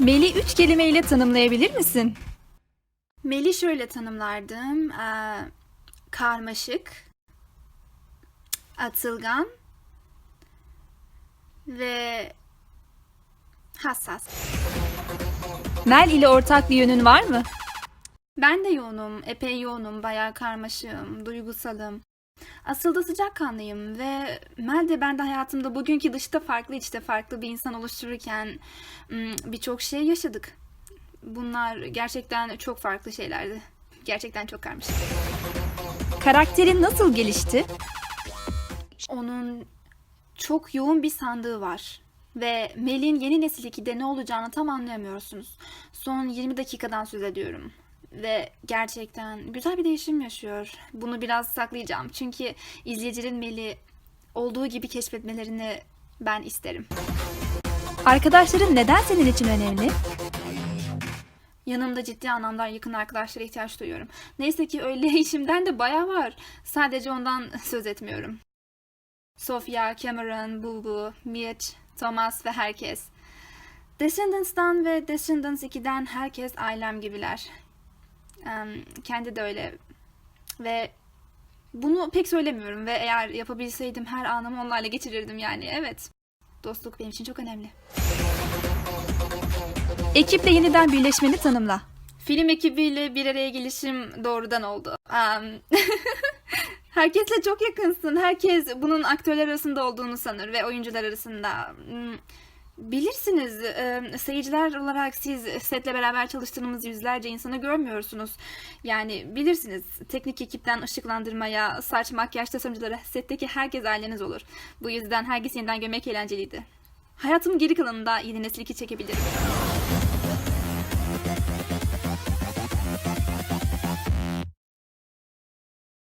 Mel'i üç kelimeyle tanımlayabilir misin? Mel'i şöyle tanımlardım. Ee, karmaşık, atılgan ve hassas. Mel ile ortak bir yönün var mı? Ben de yoğunum, epey yoğunum, bayağı karmaşığım, duygusalım. Asıl da sıcakkanlıyım ve Mel de ben de hayatımda bugünkü dışta farklı içte farklı bir insan oluştururken birçok şey yaşadık. Bunlar gerçekten çok farklı şeylerdi. Gerçekten çok karmaşık. Karakterin nasıl gelişti? Onun çok yoğun bir sandığı var. Ve Mel'in yeni nesil 2'de ne olacağını tam anlayamıyorsunuz. Son 20 dakikadan söz ediyorum. Ve gerçekten güzel bir değişim yaşıyor. Bunu biraz saklayacağım. Çünkü izleyicilerin Mel'i olduğu gibi keşfetmelerini ben isterim. Arkadaşların neden senin için önemli? Yanımda ciddi anlamda yakın arkadaşlara ihtiyaç duyuyorum. Neyse ki öyle işimden de bayağı var. Sadece ondan söz etmiyorum. Sofia, Cameron, Bubu, Mitch, Thomas ve herkes. Descendants'tan ve Descendants 2'den herkes ailem gibiler. Kendi de öyle. Ve bunu pek söylemiyorum ve eğer yapabilseydim her anımı onlarla geçirirdim yani. Evet. Dostluk benim için çok önemli. Ekiple yeniden birleşmeni tanımla. Film ekibiyle bir araya gelişim doğrudan oldu. Am, Herkesle çok yakınsın. Herkes bunun aktörler arasında olduğunu sanır ve oyuncular arasında. Bilirsiniz, e, seyirciler olarak siz setle beraber çalıştığımız yüzlerce insanı görmüyorsunuz. Yani bilirsiniz, teknik ekipten ışıklandırmaya, saç, makyaj tasarımcılara, setteki herkes aileniz olur. Bu yüzden herkes yeniden görmek eğlenceliydi. Hayatımın geri kalanında yeni nesil iki çekebilirim.